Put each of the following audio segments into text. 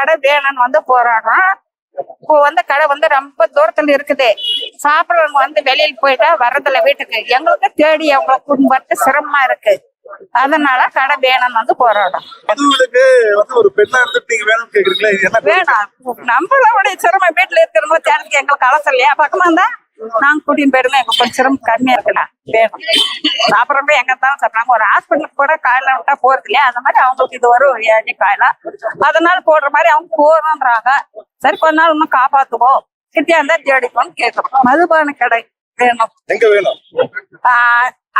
கடை வேணும்னு வந்து போராடுறோம் இப்போ வந்து கடை வந்து ரொம்ப தூரத்துல இருக்குது. சாப்பிடுறவங்க வந்து வெளியில போயிட்டா வர்றதில்ல வீட்டுக்கு. எங்களுக்கு தேடி அவங்க குடும்பத்து சிரமமா இருக்கு. அதனால கடை வேணும்னு வந்து போராடும் வேணாம். நம்மளோட சிரமம் வீட்டுல இருக்கிறவங்க தேடிக்கு எங்களுக்கு அவசரம் இல்லையா? பக்கமா இருந்தா நாங்க கூட்டின்னு போயிருந்தோம் எங்களுக்கு கொஞ்சம் கம்மியா இருக்கலாம் வேணும். அப்புறமே எங்க இருந்தாலும் சாப்பிடாம ஒரு ஹாஸ்பிட்டலுக்கு கூட காயில விட்டா போறது இல்லையா? அந்த மாதிரி அவங்களுக்கு இது வரும் ஒரு ஏழை காயில அதனால போடுற மாதிரி அவங்க போறோன்றாங்க. சரி கொஞ்ச நாள் இன்னும் காப்பாத்துவோம். கிட்டியா இருந்தா தேடிப்போம் கேட்கறோம் மதுபான கடை வேணும். எங்க வேணும்?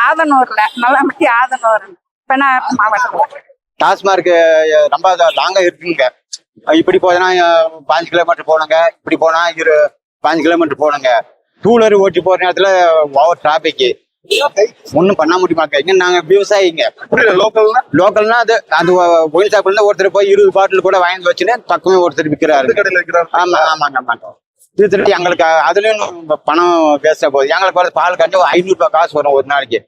ஆதனூர்ல. நல்லாமட்டி ஆதனூர். பெண்ணா மாவட்டம்? டாஸ்மார்க் ரொம்ப லாங்க இருக்குங்க. இப்படி போனா பாஞ்சு கிலோமீட்டர் போனங்க இப்படி போனா இரு பாஞ்சு கிலோமீட்டர் போனங்க டூ வீலர் ஓட்டி போற நேரத்துல ஓவர் டிராபிக் ஒன்றும் பண்ண முடியுமாக்க இங்க? நாங்க விவசாயிங்க லோக்கல்னா லோக்கல்னா அது அது ஒயின் ஷாப்ல இருந்து ஒருத்தர் போய் இருபது பாட்டில் கூட வாங்கி வச்சுட்டு பக்கமே ஒருத்தர் விற்கிறாரு எந்த கடையில இருக்கிறாரு ஆமா ஆமாங்க ஆமாங்க திருட்டி எங்களுக்கு அதுலயும் பணம் வேஸ்டா போகுது. எங்களுக்கு வந்து பால் கண்டு ஐநூறு ரூபாய் காசு வரும் ஒரு நாளைக்கு.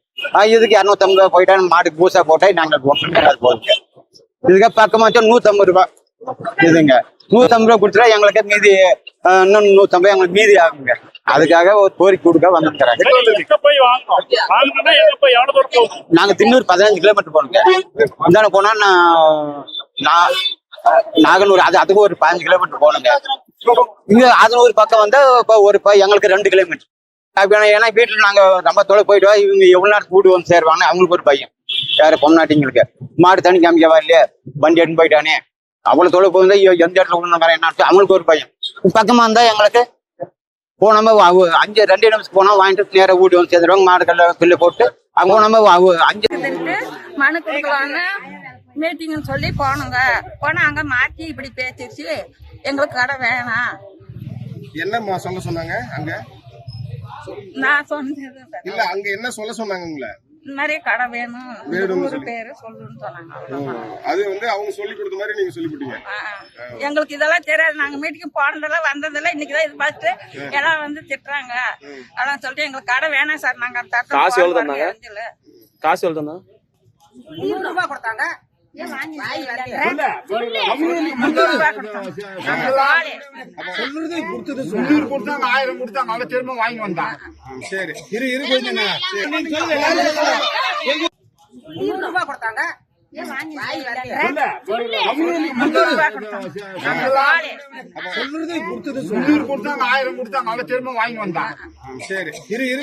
இதுக்கு இரநூத்தம்பது ரூபாய் போயிட்டா மாட்டுக்கு பூசா போட்டா நாங்களுக்கு ஒன்றுமே போகுதுங்க இதுக்கு பக்கமா நூத்தம்பது ரூபாய். இதுங்க. நூத்தம்பது ரூபாய் கொடுத்துட்டா எங்களுக்கு மீதி இன்னும் நூத்தம்பது எங்களுக்கு மீதி ஆகுங்க. அதுக்காக ஒரு கோரிக்கை கொடுக்க வந்துருக்கிறாங்க நாங்க தின்னூர் பதினஞ்சு கிலோமீட்டர் போனோங்க இந்தாண்ட போனா நான் நாகனூர் அது அதுக்கு ஒரு பதினஞ்சு கிலோமீட்டர் போகணுங்க. இங்க அதனூர் பக்கம் வந்து இப்போ ஒரு எங்களுக்கு ரெண்டு கிலோமீட்டர். அப்படி ஏன்னா வீட்டுல நாங்க ரொம்ப தொலை போயிட்டு வா, இவங்க எவ்வளவு நேரம் கூட்டு வந்து சேருவாங்க அவங்களுக்கு ஒரு பையன் யாரு பொம்நாட்டிங்களுக்கு மாடு தண்ணி காமிக்கவா இல்லையா? வண்டி எடுத்து போயிட்டானே. அவ்வளவு தொலை ஐயோ, எந்த இடத்துல வரேன் என்ன அவங்களுக்கு ஒரு பையன் பக்கமா இருந்தா எங்களுக்கு போனோமா அஞ்சு ரெண்டு நிமிஷம் போனா வாங்கிட்டு நேரா வீட்டு வந்து சேர்ந்துருவாங்க மாடு கல்ல பில்லு போட்டு அங்க போனோமா அவ- அஞ்சு மனு கொடுக்கலான்னு மீட்டிங்னு சொல்லி போனோங்க. போனா அங்க மாத்தி இப்படி பேசிருச்சு எங்களுக்கு கடை வேணாம். என்னம்மா சொல்ல சொன்னாங்க அங்க? நான் சொன்னது இல்ல அங்க என்ன சொல்ல சொன்னாங்க உங்களை? இந்த மாதிரி கடை வேணும். சொல்லி. பேரு சொல்லுன்னு சொன்னாங்க. அது வந்து அவங்க சொல்லி கொடுத்த மாதிரி நீங்க சொல்லிவிட்டீங்க ஆ, எங்களுக்கு இதெல்லாம் தெரியாது. நாங்க மீட்டிங் போனதெல்லாம் வந்ததெல்லாம் இன்னைக்குதான் இது பார்த்துட்டு எல்லாம் வந்து திட்டுறாங்க. அதான் சொல்லிட்டு எங்களுக்கு கடை வேணாம் சார். நாங்க காசு எவ்வளவு. காசு எவ்வளவு நூறு ரூபாய் கொடுத்தாங்க. கொடுத்தாங்க. வாழை. முந்நூறு கொடுத்தாங்க ஆயிரம் கொடுத்தாங்க அவன் திரும்ப வாங்கி வந்தான் சரி. இரு இரு ரூபாய் கொடுத்தாங்க. இல்ல நூறு ரூபாய் கொடுத்தாங்க. ஆயிரம் கொடுத்தாங்க அவன் திரும்ப வாங்கி வந்தான் சரி. இரு இரு